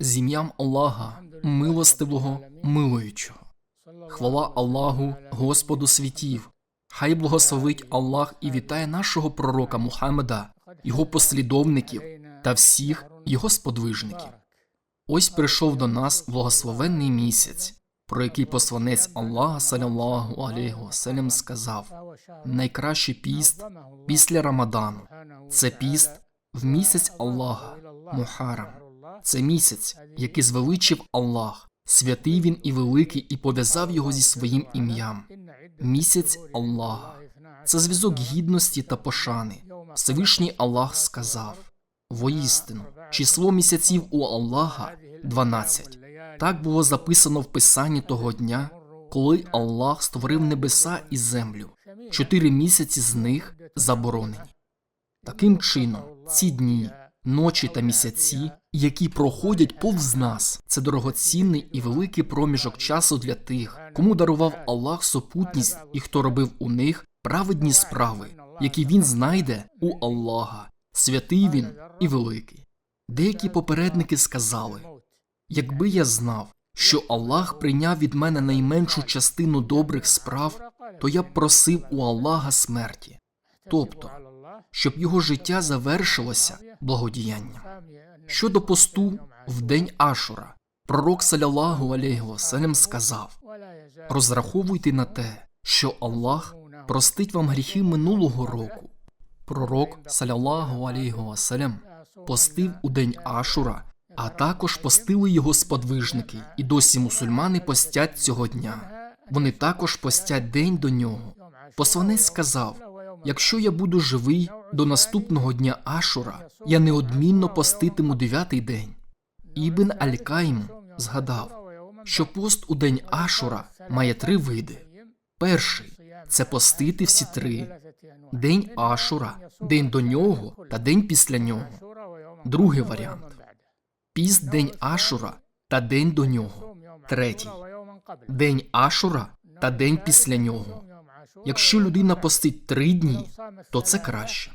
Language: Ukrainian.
З ім'ям Аллаха, милостивого, милуючого. Хвала Аллаху, Господу світів. Хай благословить Аллах і вітає нашого пророка Мухаммеда, його послідовників та всіх його сподвижників. Ось прийшов до нас благословенний місяць, про який посланець Аллаха, саляллаху алейхи васелям, сказав: найкращий піст після Рамадану. Це піст в місяць Аллаха, Мухарам. Це місяць, який звеличив Аллах, святий він і великий, і пов'язав його зі своїм ім'ям. Місяць Аллаха. Це зв'язок гідності та пошани. Всевишній Аллах сказав: воістину, число місяців у Аллаха 12. Так було записано в писанні того дня, коли Аллах створив небеса і землю. Чотири місяці з них заборонені. Таким чином, ці дні, ночі та місяці, які проходять повз нас, це дорогоцінний і великий проміжок часу для тих, кому дарував Аллах супутність і хто робив у них праведні справи, які він знайде у Аллаха, святий він і великий. Деякі попередники сказали: якби я знав, що Аллах прийняв від мене найменшу частину добрих справ, то я б просив у Аллаха смерті, тобто, щоб його життя завершилося благодіянням. Щодо посту в день Ашура, пророк салялаху алейхи васелям сказав: розраховуйте на те, що Аллах простить вам гріхи минулого року. Пророк салялаху алейхи васелям постив у день Ашура, а також постили його сподвижники, і досі мусульмани постять цього дня. Вони також постять день до нього. Посланець сказав: якщо я буду живий до наступного дня Ашура, я неодмінно поститиму дев'ятий день. Ібн Аль-Кайм згадав, що пост у день Ашура має три види. Перший це постити всі три: день Ашура, день до нього та день після нього. Другий варіант піст день Ашура та день до нього. Третій день Ашура та день після нього. Якщо людина постить три дні, то це краще.